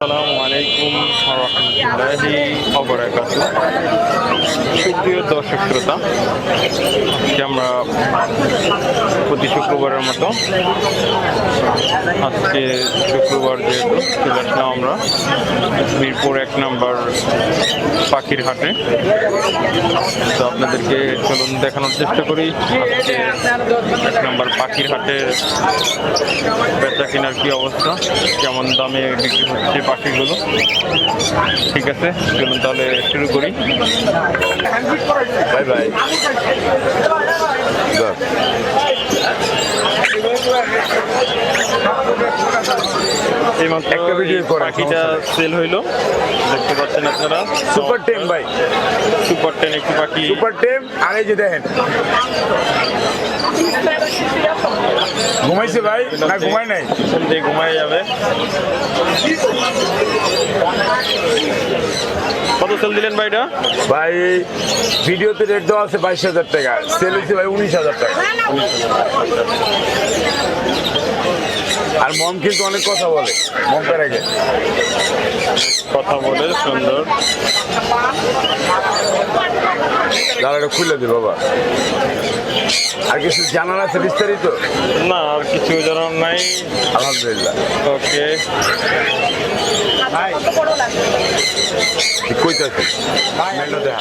আসসালামু আলাইকুম রহমতুল্লাহি অবরাকাত সুপ্রিয় দর্শক শ্রোতা আমরা প্রতি শুক্রবারের মতো, আজকে শুক্রবার যেহেতু, চলে আসলাম আমরা মিরপুর এক নাম্বার পাখির হাটে। তো আপনাদেরকে চলুন দেখানোর চেষ্টা করি। এক নম্বর পাখির হাটের বেচা কেনার কি অবস্থা? কেমন দামে বিক্রি হচ্ছে পাখিগুলো? ঠিক আছে, চলুন তাহলে শুরু করি। বাই বাই একটা video করা, পাখিটা সেল হইল। দেখতে পাচ্ছেন আপনারা। সুপার টেম ভাই। সুপার টেন একটি পাখি। সুপার টেম আর এই যে দেখেন। ঘুমাইছে ভাই? না ঘুমাই নাই। দিয়ে ঘুমায় যাবে। কত সেল দিলেন ভাইটা ভাই ভিডিওতে রেট দেওয়া আছে বাইশ হাজার টাকা। সেল হয়েছে ভাই উনিশ হাজার টাকা। আর মম কিন্তু অনেক কথা বলে। মম পেরে যায় কথা বলে সুন্দর। দাঁড়াটা খুলে দি বাবা। আর কিছু জানার আছে বিস্তারিত? না আর কিছু জানার নাই। আলহামদুলিল্লাহ। ওকে। ঠিক কইতে আছে মেলটা দেখা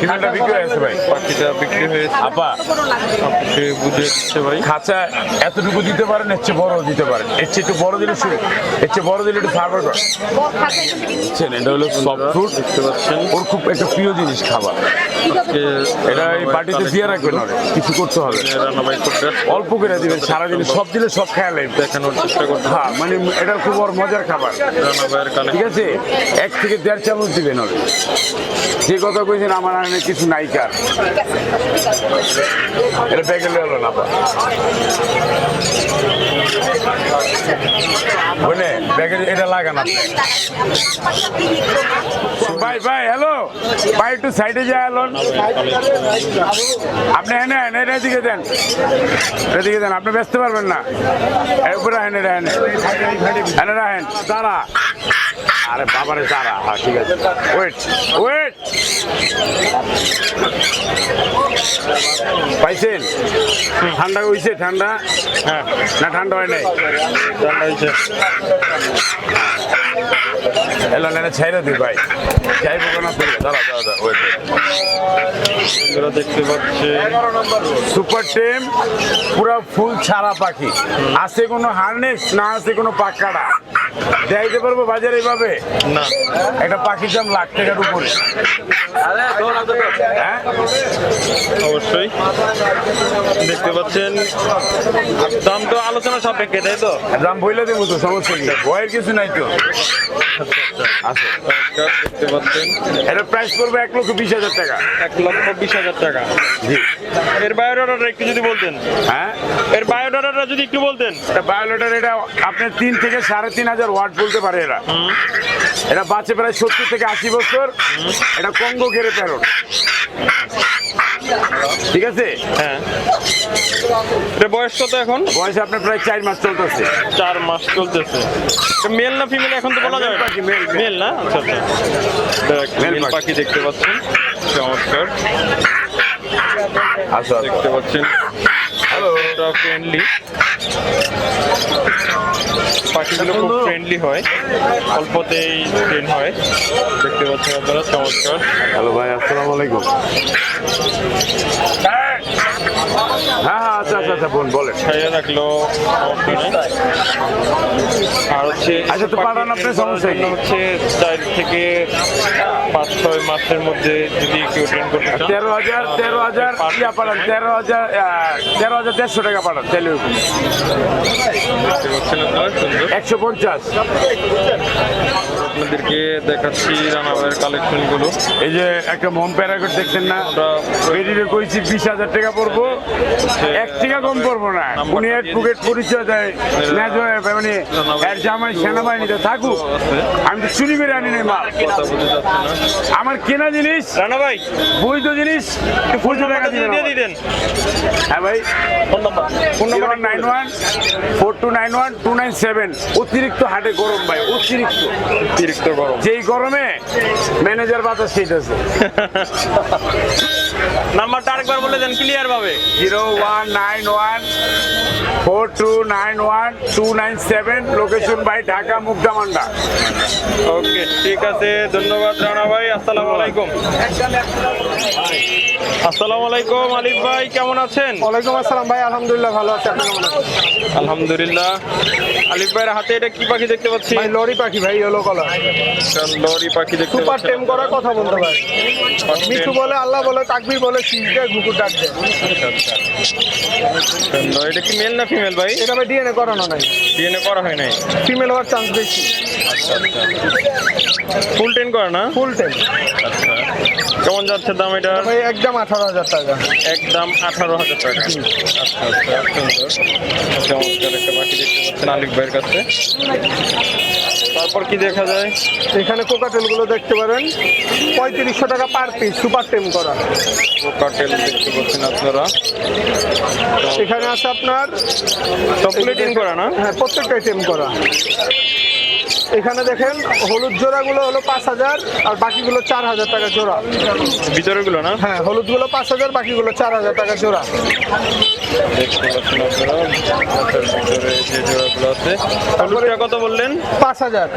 ফিমেলটা বিক্রি ভাই? পাখিটা বিক্রি হয়েছে। আপা আপনাকে বুঝিয়ে দিচ্ছে ভাই। খাঁচা এতটুকু দিতে পারেন এর চেয়ে বড় দিতে পারেন। এর চেয়ে একটু বড় দিলে শুরু এর চেয়ে বড় দিলে একটু সার্ভার করেন। বুঝছেন এটা হলো সফট ফ্রুট দেখতে পাচ্ছেন। ওর খুব একটা প্রিয় জিনিস খাবার। এটা এই বাটিতে দিয়ে রাখবেন কিছু করতে হবে। অল্প করে দিবেন সারাদিন সব দিলে সব খেয়াল দেখানোর চেষ্টা করতে হ্যাঁ মানে এটা খুব ওর মজার খাবার। ঠিক আছে? এক থেকে দেড় চামচ দিবেন ওরে। যে কথা কইছেন আমার আনে কিছু নাইকার এটা প্যাকেট হলো না বুঝলে প্যাকেট এটা লাগান আপনি। ভাই ভাই, হ্যালো? ভাই, একটু সাইডে যায় এলন আপনি হ্যাঁ নেন এটা দিকে দেন। এটা দিকে দেন, আপনি ব্যস্ত পারবেন না। এরপরে হ্যাঁ এটা হ্যাঁ হ্যাঁ রাখেন। তারা। আরে বাবারে তারা হ্যাঁ ঠিক আছে। ওয়েট ওয়েট পাইছেন? ঠান্ডা হয়েছে ঠান্ডা হ্যাঁ। না ঠান্ডা হয় নাই? রান্না হয়েছে এলো না ছেড়ে দিই ভাই। যাইব কেন ফিরে দাঁড়া দাঁড়া দাঁড়া ওয়েট দেখতে পাচ্ছেন সুপার টেম পুরো ফুল ছাড়া পাখি। আছে কোনো হার্নেস না আছে কোনো পাক্কাটা দেখাইতে পারব বাজারে এইভাবে? না। একটা পাখির দাম লাখ টাকার উপরে। হ্যাঁ? অবশ্যই। দেখতে পাচ্ছেন দাম তো আলোচনা সাপেক্ষে তাই তো? দাম বইলে দেবো তো সমস্যা ভয়ের কিছু নাই তো। দেখতে পাচ্ছেন। এটা প্রাইস পড়বে এক লক্ষ বিশ হাজার টাকা। এক লক্ষ বিশ হাজার টাকা। জি। এর একটু যদি বলতেন। হ্যাঁ? এর যদি একটু বলতেন। এটা তিন থেকে সাড়ে তিন হাজার ওয়াট বলতে পারে এরা। এটা বাঁচে প্রায় সত্তর থেকে আশি বছর। এটা কঙ্গো ঘেরে প্যারট ঠিক আছে? হ্যাঁ। এটা বয়স কত এখন? বয়স আপনার প্রায় চার মাস চলতেছে। চার মাস চলতেছে। মেল না ফিমেল এখন তো বলা যাবে male। মেল না? আচ্ছা আচ্ছা। male পাখি। দেখতে পাচ্ছেন। চমৎকার। আচ্ছা। দেখতে পাচ্ছেন। হ্যালো ফ্রেন্ডলি পাখিগুলো খুব ফ্রেন্ডলি হয়। অল্পতেই ট্রেন হয়। দেখতে পাচ্ছেন আপনারা চমৎকার। হ্যালো ভাই আসসালামু আলাইকুম। হ্যাঁ হ্যাঁ আচ্ছা আচ্ছা আচ্ছা বোন বলেন। ছাইয়া রাখল আর হচ্ছে আচ্ছা, তো পাঠান আপনি, সমস্যা কি? হচ্ছে চার থেকে পাঁচ ছয় মাসের মধ্যে যদি কেউ ট্রেন করতে চান তেরো হাজার তেরো হাজার ইয়া পাঠান তেরো হাজার তেরো হাজার দেড়শো টাকা পাঠান পাচ্ছেন আপনারা একশো পঞ্চাশ। আপনাদেরকে দেখাচ্ছি রানাবাইয়ের কালেকশনগুলো। এই যে একটা মম প্যারাগট দেখছেন না? আমরা কইছি বিশ হাজার টাকা পড়ব। এক টাকা কম পড়ব না। উনি দিয়ে অ্যাডভোকেট পরিচয় দেয় ন্যায্য মানে এর জামাই সেনাবাহিনীতে থাকুক। আমি তো চুরি করে আনি নাই মাল। আমার কেনা জিনিস রানা ভাই বৈধ জিনিস ফুলশো টাকা দিবেন। হ্যাঁ ভাই। Phone number. Phone number nine one four two nine one two nine seven. অতিরিক্ত হাটে গরম ভাই অতিরিক্ত। অতিরিক্ত গরম। যেই গরমে ম্যানেজার বাতাস সেইটাছে নাম্বারটা আরেকবার বলে দেন ক্লিয়ার ভাবে। Zero one nine one four two nine one two nine seven location by Dhaka Mugdamanda okay ঠিক আছে ধন্যবাদ রানা ভাই আসসালামু আলাইকুম। আসসালামু আলাইকুম আলিফ ভাই কেমন আছেন? ওয়ালাইকুম আসসালাম ভাই আলহামদুলিল্লাহ ভালো আছি আপনি কেমন আছেন? আলহামদুলিল্লাহ। আলিফ ভাইয়ের হাতে এটা কি পাখি দেখতে পাচ্ছি? ভাই লরি পাখি ভাই ইয়েলো কালার লরি পাখি দেখতে সুপার টেম করা কথা বলতে পারে। মিঠু বলে আল্লাহ বলে তাকবির বলে ঘুকুর ডাক দেয়। এটা কি মেল না ফিমেল ভাই? এটা ভাই ডিএনএ করানো নাই। ডিএনএ করা হয় নাই। ফিমেল হওয়ার চান্স বেশি। ফুল টেন করা না? ফুল টেম আচ্ছা। কেমন যাচ্ছে দাম এটা ভাই একদম আঠারো হাজার টাকা। একদম আঠারো হাজার টাকা। আচ্ছা আচ্ছা সুন্দর। চমৎকার একটা পাখি দেখতে পাচ্ছেন আলিফ ভাইয়ের কাছে। তারপর কি দেখা যায়? এখানে কোকাটেলগুলো দেখতে পারেন। পঁয়ত্রিশশো টাকা পার পিস সুপার টেম করা। কাটেল দেখতে পাচ্ছেন আপনারা। এখানে আছে আপনার টেন করা না? হ্যাঁ প্রত্যেকটাই টেম করা। এখানে দেখেন হলুদ জোড়াগুলো হলো পাঁচ হাজার আর বাকিগুলো চার হাজার টাকা জোড়া। ভিতরেগুলো না? হ্যাঁ হলুদগুলো পাঁচ হাজার বাকিগুলো চার হাজার টাকা জোড়া। হলুদটা কত বললেন? পাঁচ হাজার।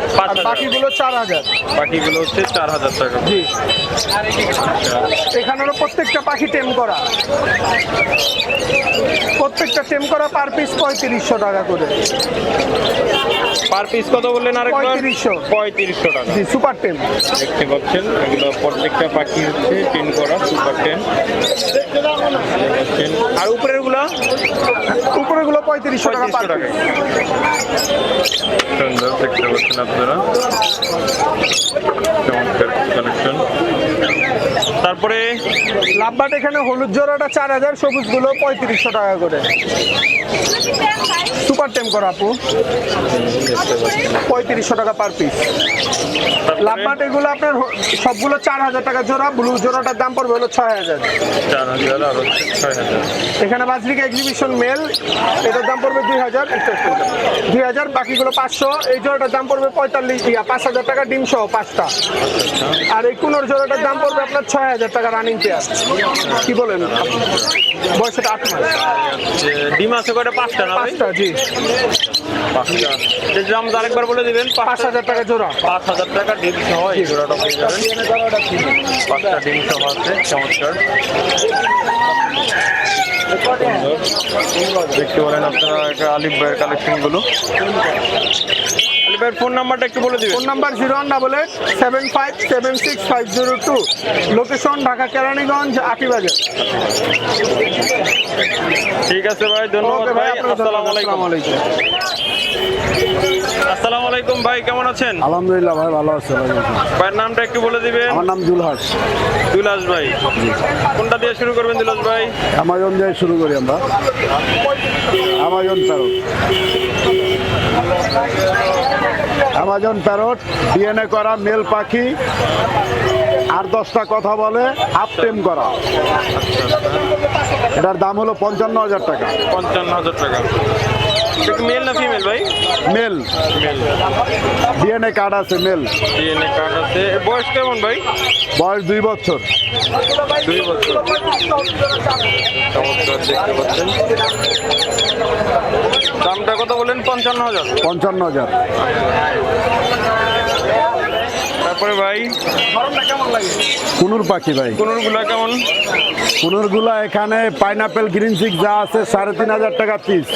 বাকিগুলো চার হাজার। বাকিগুলো হচ্ছে চার হাজার টাকা। জি। এখানে হলো প্রত্যেকটা পাখি টেম করা। প্রত্যেকটা টেম করা পার পিস পঁয়ত্রিশশো টাকা করে। পার পিস কত বললেন আরেকবার? পঁয়ত্রিশশো। পঁয়ত্রিশশো টাকা। জি সুপার টেম দেখতে পাচ্ছেন এগুলো প্রত্যেকটা পাখি হচ্ছে টেন করা সুপার টেন আর উপরেরগুলা উপরেগুলো পঁয়ত্রিশশো টাকা পার টাকা সুন্দর দেখতে পাচ্ছেন আপনারা। চমৎকার কালেকশন তারপরে লাভবাট এখানে হলুদ জোড়াটা চার হাজার সবুজগুলো পঁয়ত্রিশশো টাকা করে। সুপার টেম করা আপু। পঁয়ত্রিশশো টাকা পার পিস লাভবাট এগুলো আপনার সবগুলো চার হাজার টাকা জোড়া ব্লু জোড়াটার দাম পড়বে হলো ছয় হাজার। এখানে বাজরিকা এক্সিবিশন মেল এটার দাম পড়বে দুই হাজার দুই হাজার বাকিগুলো পাঁচশো এই জোড়াটার দাম পড়বে পঁয়তাল্লিশ পাঁচ হাজার টাকা ডিম সহ পাঁচটা। আর এই কুনোর জোড়াটার দাম পড়বে আপনার ছয় হাজার হাজার টাকা রানিং পেয়ার কি বলেন? বয়সটা আট মাস। যে ডিম আছে কয়টা? পাঁচটা না পাঁচটা জি। পাঁচটা। দাম আরেকবার বলে দিবেন পাঁচ হাজার টাকা জোড়া। পাঁচ হাজার টাকা ডিম সহ এই জোড়াটা পেয়ে যাবেন। পাঁচটা ডিম সহ আছে চমৎকার। দেখতে পারেন আপনারা আলিফ ভাইয়ের কালেকশন গুলো ফোন নাম্বারটা একটু বলে দিবেন। Phone number zero one double eight seven five seven six five zero two location Dhaka Keraniganj Atibazar ঠিক আছে ভাই ধন্যবাদ ভাই ভাই আসসালামু আলাইকুম। আলাইকুম। আসসালামু আলাইকুম ভাই কেমন আছেন? আলহামদুলিল্লাহ ভাই ভালো আছে ভাই ভাইয়ের নামটা একটু বলে দিবেন। আমার নাম জুলহাস। দুলাস ভাই। কোনটা দিয়ে শুরু করবেন দুলাস ভাই? অ্যামাজন দিয়ে শুরু করি আমরা Amazon parrot Amazon parrot DNA করা মেল পাখি আর দশটা কথা বলে হাফ টেম করা। এটার দাম হলো পঞ্চান্ন হাজার টাকা। পঞ্চান্ন হাজার টাকা। মেল না ফিমেল ভাই মেল মেল ডিএনএ কার্ড আছে মেল ডিএনএ কার্ড আছে। বয়স কেমন ভাই বয়স দুই বছর। দুই বছর। চমৎকার দেখতে পাচ্ছেন। দামটা কত বলেন? পঞ্চান্ন হাজার। পঞ্চান্ন হাজার। তারপর ভাই? কুনুর পাখি ভাই। কোনগুলা কেমন? কুনুরগুলা এখানে পাইনাপেল গ্রিন চিক যা আছে সাড়ে তিন হাজার টাকা পিস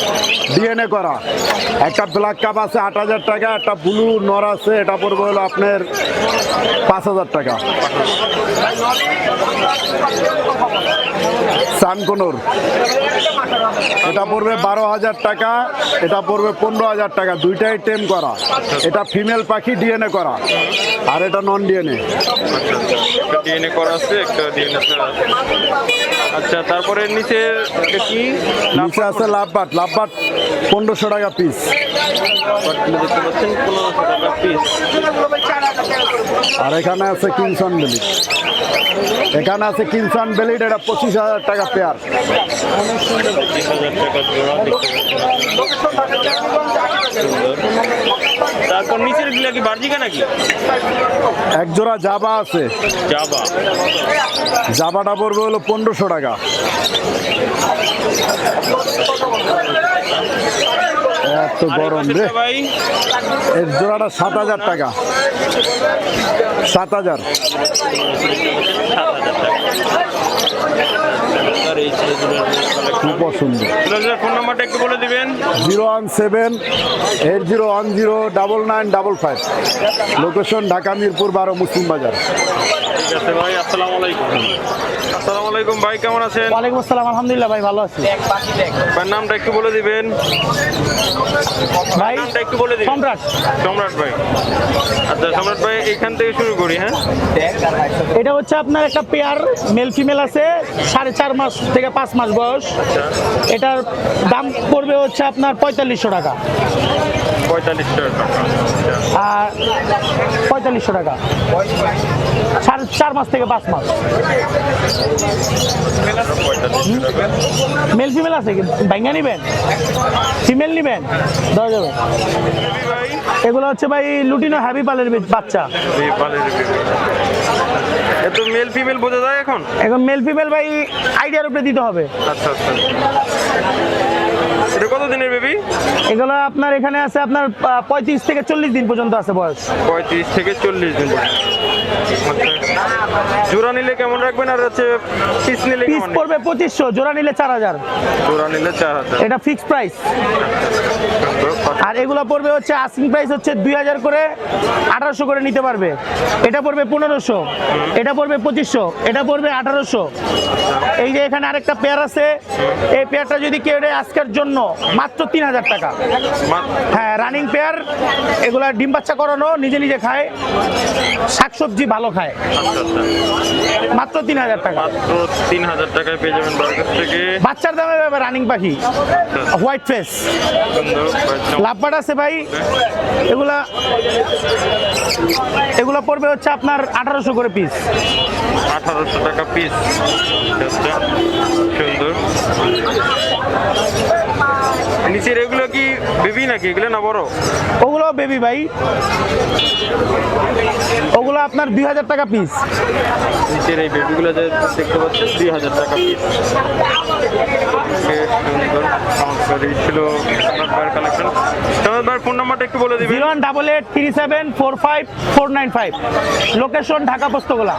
ডিএনএ করা। একটা ব্ল্যাক কাপ আছে আট হাজার টাকা একটা ব্লু নর আছে এটা পড়বে হলো আপনার পাঁচ হাজার টাকা। সানকনুর। এটা পড়বে বারো হাজার টাকা এটা পড়বে পনেরো হাজার টাকা দুইটাই টেম করা। এটা ফিমেল পাখি ডিএনএ করা। আর এটা নন ডিএনএ। ডিএনএ করা আছে একটা ডিএনএ আচ্ছা তারপরে এটা কি? নিচে আছে লাভবাট। লাভবাট পনেরোশো টাকা পিস আর এখানে আছে কিনসন বেলিট এখানে আছে কিনসান বেলিট এটা পঁচিশ হাজার টাকা পেয়ার। তারপর নিচেরগুলা কি বার্জিকা নাকি? এক জোড়া জাবা আছে। জাবা। জাবাটা পড়বে হলো পনেরোশো টাকা। এত গরম রে। এর জোড়াটা সাত হাজার টাকা। সাত হাজার। সুন্দর। ফোন নাম্বারটা একটু বলে দিবেন। Zero one seven eight zero one zero double nine double five. Location Dhaka Mirpur বারো মুসলিম বাজার। ঠিক আছে ভাই আসসালামু আলাইকুম। আসসালামু আলাইকুম ভাই কেমন আছেন? ওয়ালাইকুম আসসালাম আলহামদুলিল্লাহ ভাই ভালো আছি। ভাই নামটা একটু বলে দিবেন। ভাই নামটা একটু বলে দিবেন। সম্রাট। সম্রাট ভাই। আচ্ছা সম্রাট ভাই এখান থেকে শুরু করি হ্যাঁ? এটা হচ্ছে আপনার একটা পেয়ার মেল ফিমেল আছে সাড়ে চার মাস থেকে পাঁচ মাস বয়স। এটার দাম পড়বে হচ্ছে আপনার পঁয়তাল্লিশশো টাকা। পঁয়তাল্লিশ টাকা। আর পঁয়তাল্লিশশো টাকা। সাড়ে চার মাস থেকে পাঁচ মাস। মেল ফিমেল আছে কি? ভাঙ্গা নিবেন? ফিমেল নিবেন? দেওয়া যাবে। এগুলো হচ্ছে ভাই লুটিনো হ্যাভি পালের বাচ্চা। এত মেল ফিমেল বোঝা যায় এখন? এখন মেল ফিমেল ভাই আইডিয়ার উপরে দিতে হবে। আচ্ছা আচ্ছা। বেবি এগুলো আপনার এখানে আছে আপনার পঁয়ত্রিশ থেকে চল্লিশ দিন পর্যন্ত আছে বয়স। পঁয়ত্রিশ থেকে চল্লিশ দিন জোড়া নিলে কেমন রাখবেন? আর হচ্ছে পিস নিলে পিস পড়বে পঁচিশশো জোড়া নিলে চার হাজার। জোড়া নিলে চার হাজার। এটা ফিক্সড প্রাইস আর এগুলো পড়বে হচ্ছে আস্কিং প্রাইস হচ্ছে দুই হাজার করে আঠারোশো করে নিতে পারবে। এটা পড়বে পনেরোশো এটা পড়বে পঁচিশশো এটা পড়বে আঠারোশো। এই যে এখানে আরেকটা পেয়ার আছে এই পেয়ারটা যদি কেউ আজকের জন্য মাত্র তিন হাজার টাকা। হ্যাঁ রানিং পেয়ার এগুলা ডিম বাচ্চা করানো নিজে নিজে খায় শাকসবজি ভালো খায়। আচ্ছা আচ্ছা মাত্র তিন হাজার টাকা। মাত্র তিন হাজার টাকায় পেয়ে যাবেন বার্গার থেকে। বাচ্চার দামে পাবে রানিং পাখি। হোয়াইট ফেস লাভবাট আছে ভাই। এগুলা এগুলা পড়বে হচ্ছে আপনার আঠারোশো করে পিস আঠারোশো টাকা পিস আচ্ছা সুন্দর। নিচের এগুলো কি বেবি নাকি? এগুলো না বড়? ওগুলো বেবি ভাই। ওগুলো আপনার দুই হাজার টাকা পিস নিচের এই বেবিগুলো যে দেখতে পাচ্ছেন দুই হাজার টাকা পিস সুন্দর চমৎকার ছিল সোনার ভাইয়ের কালেকশন সোনার ভাইয়ের ফোন নাম্বারটা একটু বলে দিবেন zero one double eight three seven four five four nine five. Location Dhaka Postogola.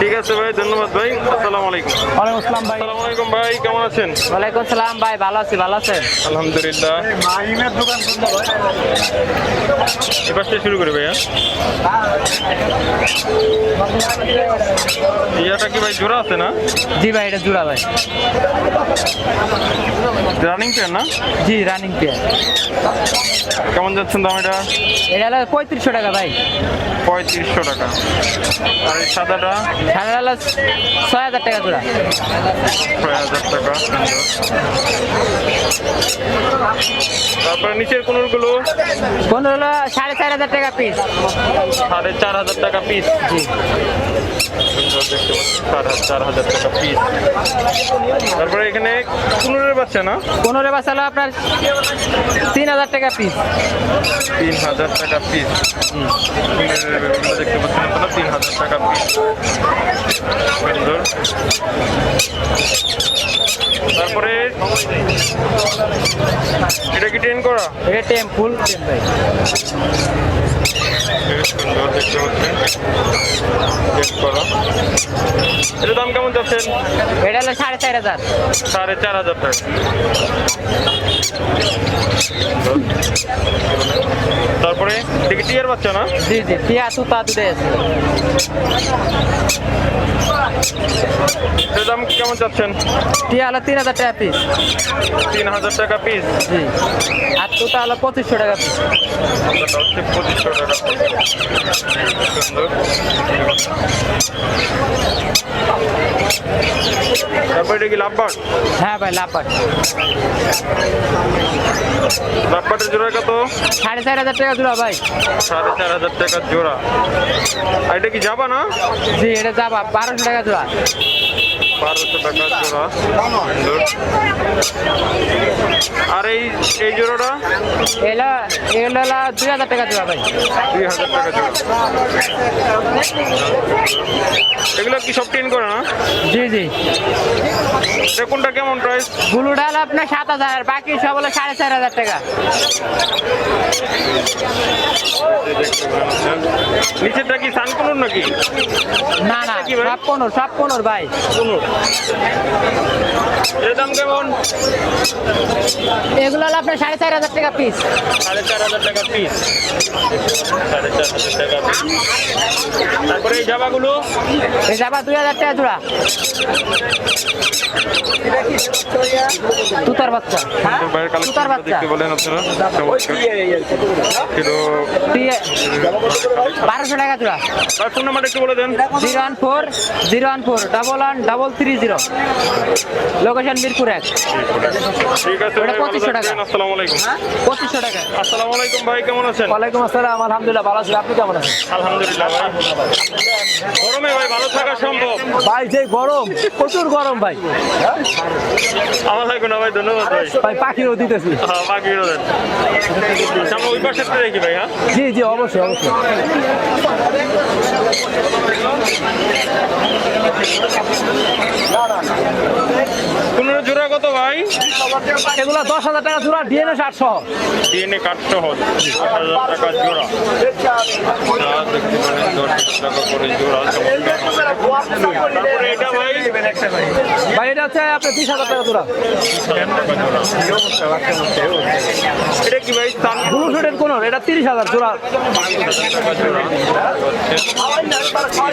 ঠিক আছে ভাই ধন্যবাদ ভাই। আসসালামু আলাইকুম। ওয়ালাইকুম আসসালাম ভাই। আসসালামু আলাইকুম ভাই কেমন আছেন? ওয়ালাইকুম সালাম ভাই ভালো আছি ভালো আছেন? আলহামদুলিল্লাহ। এবার শুরু করি ভাইয়া ইয়াটা কি ভাই জোড়া আছে না? জি ভাই এটা জুড়া ভাই। রানিং পেয়ার না? জি রানিং পেয়ার কেমন যাচ্ছেন দাম এটা? এটা হলো পঁয়ত্রিশশো টাকা ভাই। পঁয়ত্রিশশো টাকা। আর এই সাদাটা? সাড়ে হলো ছয় হাজার টাকা জোড়া। ছয় হাজার টাকা তারপরে নিচের কোনগুলো? পনেরো হলো সাড়ে চার হাজার টাকা পিস সাড়ে চার হাজার টাকা পিস সুন্দর দেখতে পাচ্ছি সাড়ে চার হাজার টাকা পিস তারপরে এখানে কুনুরের বাচ্চা না? পনেরো বাস হলো আপনার তিন হাজার টাকা পিস তিন হাজার টাকা পিস দেখতে পাচ্ছেন আপনারা তিন হাজার টাকা পিস সুন্দর। তারপরে এটা কি ট্রেন করা? এটা টেম্পুল ভাই সুন্দর দেখতে পাচ্ছেন। চেক করা। এটার দাম কেমন যাচ্ছেন এটা হলো সাড়ে চার হাজার। সাড়ে চার হাজার টাকা। তারপরে দেখি টিয়ার বাচ্চা না? জি জি টিয়া তুতা দুধে আছে। এটার দাম কেমন যাচ্ছেন টিয়া হলো তিন হাজার টাকা পিস তিন হাজার টাকা পিস জি। আর তুতা হলো পঁচিশশো টাকা পিস পঁচিশশো টাকা তারপরে এটা কি লাভবাট হ্যাঁ ভাই লাপাট লাভবাটের জোড়া কত? সাড়ে চার হাজার টাকা জোড়া ভাই। সাড়ে চার হাজার টাকার জোড়া। আর এটা কি যাবা না? জি এটা যাবা বারোশো টাকা জোড়া। বারোশো টাকার জোড়া। আর এই এই জোড়াটা? এলা এগুলো দুই হাজার টাকা জোড়া ভাই। দুই হাজার টাকা জোড়া। এগুলো কি সব টিন করে না? জি জি। কোনটা কেমন প্রাইস ব্লু ডাল আপনার সাত হাজার বাকি সব হলো সাড়ে চার হাজার টাকা। নিচেরটা কি সানকুনুর নাকি? না না? সব পনেরো সব পনেরো ভাই। এর দাম কেমন? এগুলো হলো আপনার সাড়ে চার হাজার টাকা পিস সাড়ে চার হাজার টাকা পিস সাড়ে চার হাজার টাকা পিস তারপরে এই জামাগুলো? এই যাবা দুই হাজার টাকা জোড়া। তুতার বাচ্চা। কালেকশন বাচ্চা। দেখতে বলেন আপনারা। কিলো বারোশো টাকা জোড়া ফোন নাম্বারটা একটু বলে দেন। Zero one four zero one four double one double three zero. Location Mirpur এক। ঠিক আছে ভালো 2500 টাকা। আসসালামু আলাইকুম। পঁচিশশো টাকা। আসসালামু আলাইকুম ভাই কেমন আছেন? ওয়ালাইকুম আসসালাম আলহামদুলিল্লাহ ভালো আছি। আপনি কেমন আছেন? আলহামদুলিল্লাহ ভাই। গরমে ভাই ভালো থাকা সম্ভব। ভাই যে গরম প্রচুর গরম ভাই। আমার লাগবে না ভাই ধন্যবাদ ভাই। ভাই পাখিও দিতেছি। হ্যাঁ বাকি দেন। ওই পাশে দেখি ভাই হ্যাঁ? জি জি অবশ্যই। অবশ্যই পনেরো জোড়া কত ভাই? এগুলো দশ হাজার টাকা জোড়া ডিএনএ সহ ডিএনএ পারেন দশ হাজার টাকা জোড়া। ভাই? এটা হচ্ছে আপনার বিশ হাজার টাকা জোড়া। এটা কি ভাই সান ব্লু শুটের কোন এটা তিরিশ হাজার জোড়া। তিরিশ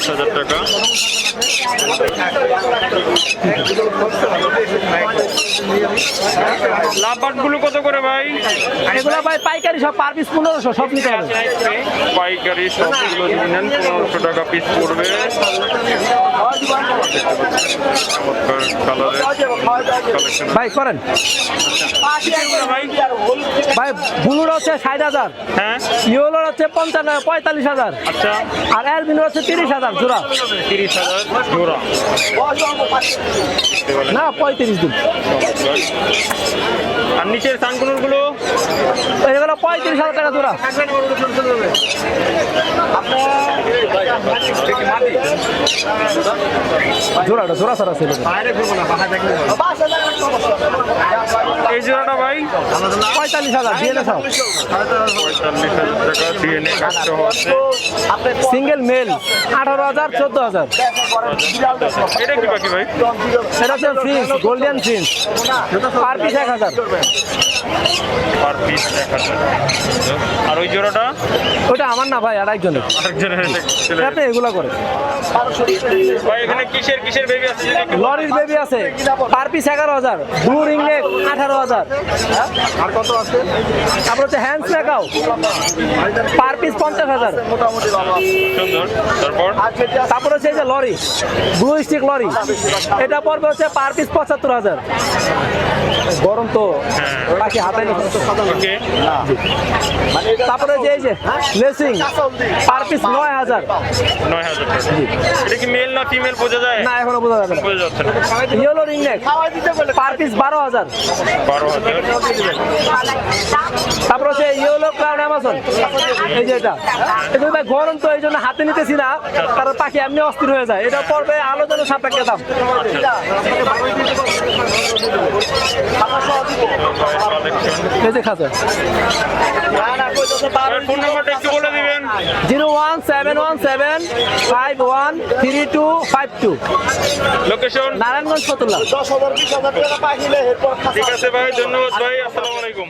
হাজার টাকা লাভবাটগুলো কত করে ভাই? এগুলো ভাই পাইকারি সব পার পিস পনেরোশো সব নিতে হবে। পাইকারি সবগুলো যদি নেন পনেরোশো টাকা পিস পড়বে। ভাই করেন। ভাই। ভাই ব্লুর হচ্ছে ষাট হাজার। হ্যাঁ। ইয়েলোর হচ্ছে পঞ্চান্ন পঁয়তাল্লিশ হাজার। আচ্ছা। আর অ্যালবিনো হচ্ছে তিরিশ হাজার জোড়া। তিরিশ হাজার জোড়া। না পঁয়ত্রিশ দিন। আর নিচের সানকুনুরগুলো এগুলো পঁয়ত্রিশ হাজার টাকা জোড়া। জোড়াটা জোড়া সারা ছিল এই জোড়াটা ভাই? পঁয়তাল্লিশ হাজার পঁয়তাল্লিশ টাকা ডিএনএ সিঙ্গেল মেল আঠারো হাজার চোদ্দ হাজার। এটা কি বাকি ভাই? সেটা হচ্ছে ফ্রিন্স গোল্ডেন ফ্রিন্স পার পিস এক হাজার। পার পিস এক হাজার আর ওই জোড়াটা? ওটা আমার না ভাই আর একজনের। আরেকজনের আপনি এগুলা করে। ভাই এখানে কিসের কিসের বেবি আছে? লরির বেবি আছে। পার পিস এগারো হাজার। ব্লু রিং নেক আঠারো হাজার। আর কত আছে? তারপর হচ্ছে হ্যান্ডস নেকাও পার পিস পঞ্চাশ হাজার। সুন্দর। তারপর? তারপর হচ্ছে এই যে লরি। Blue stick lorry. এটা পড়বে হচ্ছে পার পিস পঁচাত্তর হাজার। গরম তো। বাকি হাতে ওকে তারপরে যে এই যে লেসিং পার পিস নয় হাজার। নয় হাজার টাকা। এটা কি মেল না ফিমেল বোঝা যায়? না এখনও বোঝা যাবে না। বোঝা যাচ্ছে না। Yellow ring neck per piece বারো হাজার। বারো হাজার। তারপর হচ্ছে ইয়েলো ক্রাউন অ্যামাজন এই যে এটা। এগুলো ভাই গরম তো এই জন্য হাতে নিতেছি না। কারণ পাখি এমনি অস্থির হয়ে যায়। এটা পড়বে আলোচনা সাপেক্ষে দাম। কালেকশন এই যে খাঁচা ফোন নাম্বারটা একটু বলে দিবেন। Zero one seven one seven five one three two five two. Location? Narayanganj Fatullah. দশ হাজার বিশ হাজার টাকা পাইলে ঠিক আছে ভাই ধন্যবাদ ভাই আসসালামু আলাইকুম।